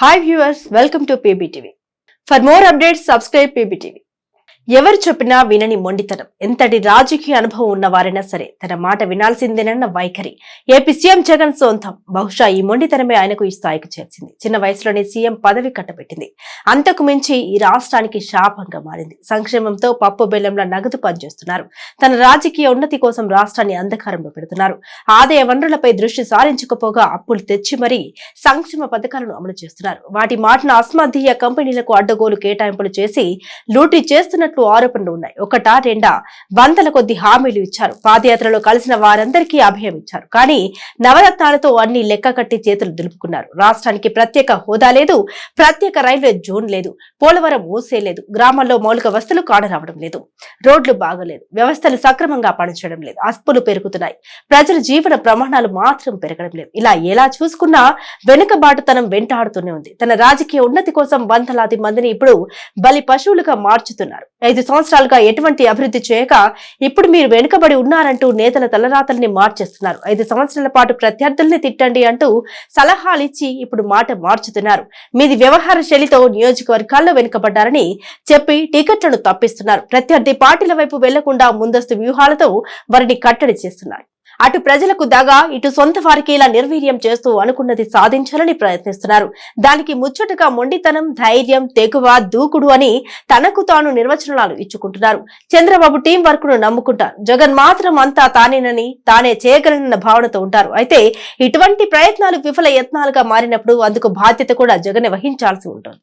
hi viewers welcome to PBTV for more updates subscribe PBTV ఎవరు చెప్పినా వినని మొండితనం. ఎంతటి రాజకీయ అనుభవం ఉన్నవారైనా సరే తన మాట వినాల్సిందేనన్న వైఖరి. ఏపీ సీఎం జగన్ సొంతం. బహుశా ఈ మొండితనమే ఆయనకు ఈ స్థాయికి చేర్చింది. చిన్న వయసులోనే సీఎం పదవి కట్టబెట్టింది. అంతకు మించి ఈ రాష్ట్రానికి శాపంగా మారింది. సంక్షేమంతో పప్పు బెల్లంలా నగదు పనిచేస్తున్నారు. తన రాజకీయ ఉన్నతి కోసం రాష్ట్రాన్ని అంధకారంలో పెడుతున్నారు. ఆదాయ వనరులపై దృష్టి సారించకపోగా అప్పులు తెచ్చి మరీ సంక్షేమ పథకాలను అమలు చేస్తున్నారు. వాటి మాటను అస్మాధీయ కంపెనీలకు అడ్డగోలు కేటాయింపులు చేసి లూటీ చేసినట్లు ఆరోపణలు ఉన్నాయి. ఒకటా రెండా వందల కొద్ది హామీలు ఇచ్చారు. పాదయాత్రలో కలిసిన వారందరికీ అభయం ఇచ్చారు. కానీ నవరత్నాలతో అన్ని లెక్క కట్టి చేతులు దులుపుకున్నారు. రాష్ట్రానికి ప్రత్యేక హోదా లేదు ప్రత్యేక రైల్వే జోన్ లేదు పోలవరం ఊసే లేదు గ్రామాల్లో మౌలిక వస్తువులు కానరావడం లేదు రోడ్లు బాగలేదు వ్యవస్థలు సక్రమంగా పనిచేయడం లేదు అస్పులు పెరుగుతున్నాయి ప్రజల జీవన ప్రమాణాలు మాత్రం పెరగడం లేదు. ఇలా ఎలా చూసుకున్నా వెనుకబాటుతనం వెంటాడుతూనే ఉంది. తన రాజకీయ ఉన్నతి కోసం వందలాది మందిని ఇప్పుడు బలి పశువులుగా మార్చుతున్నారు. ఐదు సంవత్సరాలుగా ఎటువంటి అభివృద్ధి చేయక ఇప్పుడు మీరు వెనుకబడి ఉన్నారంటూ నేతల తలరాతల్ని మార్చేస్తున్నారు. ఐదు సంవత్సరాల పాటు ప్రత్యర్థుల్ని తిట్టండి అంటూ సలహాలు ఇచ్చి ఇప్పుడు మాట మార్చుతున్నారు. మీది వ్యవహార శైలితో నియోజకవర్గాల్లో వెనుకబడ్డారని చెప్పి టికెట్లను తప్పిస్తున్నారు. ప్రత్యర్థి పార్టీల వైపు వెళ్ళకుండా ముందస్తు వ్యూహాలతో వారిని కట్టడి చేస్తున్నారు అటు ప్రజలకు దగా ఇటు సొంత వారికి ఇలా నిర్వీర్యం చేస్తూ అనుకున్నది సాధించాలని ప్రయత్నిస్తున్నారు. దానికి ముచ్చటగా మొండితనం ధైర్యం తెగువ దూకుడు అని తనకు తాను నిర్వచనాలు ఇచ్చుకుంటున్నారు. చంద్రబాబు టీం వర్క్ను నమ్ముకుంటారు. జగన్ మాత్రం అంతా తానేనని తానే చేయగలనన్న భావనతో ఉంటారు. అయితే ఇటువంటి ప్రయత్నాలు విఫల యత్నాలుగా మారినప్పుడు అందుకు బాధ్యత కూడా జగన్ వహించాల్సి ఉంటుంది.